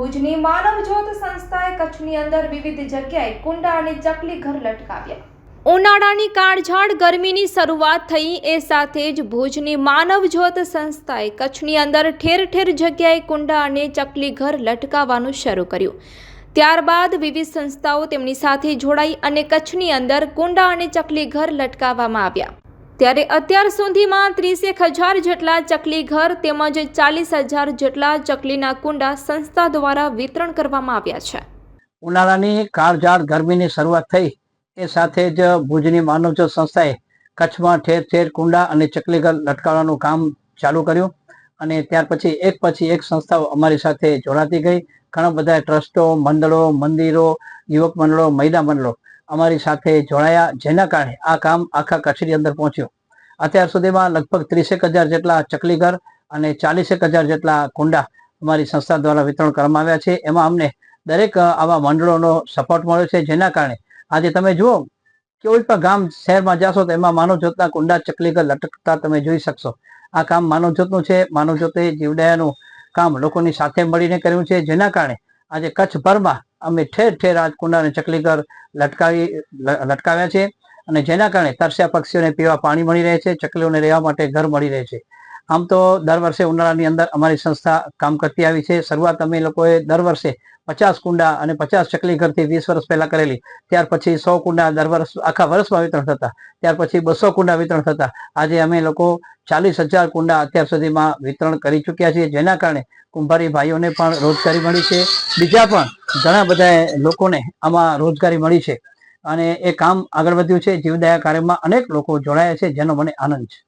ભુજની માનવજ્યોત સંસ્થાએ કચ્છની અંદર વિવિધ જગ્યાએ કુંડા અને ચકલી ઘર લટકાવ્યા. ઉનાળાની કાળઝાળ ગરમીની શરૂઆત થઈ એ સાથે જ ભુજની માનવજ્યોત સંસ્થાએ કચ્છની અંદર ઠેર ઠેર જગ્યાએ કુંડા અને ચકલી ઘર લટકાવવાનું શરૂ કર્યું. ત્યારબાદ વિવિધ સંસ્થાઓ તેમની સાથે જોડાઈ અને કચ્છની અંદર કુંડા અને ચકલી ઘર લટકાવવામાં આવ્યા. ત્યારે અત્યાર સુધીમાં ત્રીસેક હજાર જેટલા ચકલી ઘર તેમજ ચાલીસ હજાર જેટલા ચકલીના કુંડા સંસ્થા દ્વારા વિતરણ કરવામાં આવ્યા છે. ઉનાળાની કાળઝાળ ગરમીની શરૂઆત થઈ. એ સાથે જ ભુજની માનવજ્યોત સંસ્થાએ કચ્છમાં ઠેર ઠેર કુંડા અને ચકલીઘર લટકાવવાનું કામ ચાલુ કર્યું અને ત્યાર પછી એક પછી એક સંસ્થાઓ અમારી સાથે જોડાતી ગઈ. ઘણા બધા ટ્રસ્ટો, મંડળો, મંદિરો, યુવક મંડળો, મહિલા મંડળો અમારી સાથે જોડાયા, જેના કારણે આ કામ આખા કચ્છની અંદર પહોંચ્યું. અત્યાર સુધીમાં લગભગ ત્રીસેક હજાર જેટલા ચકલીઘર અને ચાલીસેક હજાર જેટલા કુંડા અમારી સંસ્થા દ્વારા વિતરણ કરવામાં આવ્યા છે. એમાં અમને દરેક આવા મંડળોનો સપોર્ટ મળ્યો છે. જેના કારણે આજે તમે જુઓ, કોઈ પણ ગામ શહેરમાં જાશો તો એમાં માનવ જ્યોતના કુંડા, ચકલીઘર લટકતા તમે જોઈ શકશો. આ કામ માનવ જ્યોતનું છે. માનવ જ્યોતે જીવદયાનું કામ લોકોની સાથે મળીને કર્યું છે. જેના કારણે આજે કચ્છભરમાં અમે ઠેર ઠેર આ કુંડા અને ચકલીઘર લટકાવી લટકાવ્યા છે. અને જેના કારણે તરસ્યા પક્ષીઓને પીવા પાણી મળી રહે છે, ચકલીઓને રહેવા માટે ઘર મળી રહે છે. આમ તો દર વર્ષે ઉનાળાની અંદર અમારી સંસ્થા કામ કરતી આવી છે. શરૂઆત અમે લોકોએ દર વર્ષે પચાસ કુંડા અને પચાસ ચકલી ઘરથી વીસ વર્ષ પહેલા કરેલી. ત્યાર પછી સો કુંડા દર વર્ષ, આખા વર્ષમાં વિતરણ થતા. ત્યાર પછી બસો કુંડા વિતરણ થતા. આજે અમે લોકો ચાલીસ હજાર કુંડા અત્યાર સુધીમાં વિતરણ કરી ચૂક્યા છીએ, જેના કારણે કુંભારી ભાઈઓને પણ રોજગારી મળી છે. બીજા પણ ઘણા બધા લોકોને આમાં રોજગારી મળી છે. અને એ કામ આગળ વધ્યું છે. જીવદયા કાર્યમાં અનેક લોકો જોડાયા છે, જેનો મને આનંદ છે.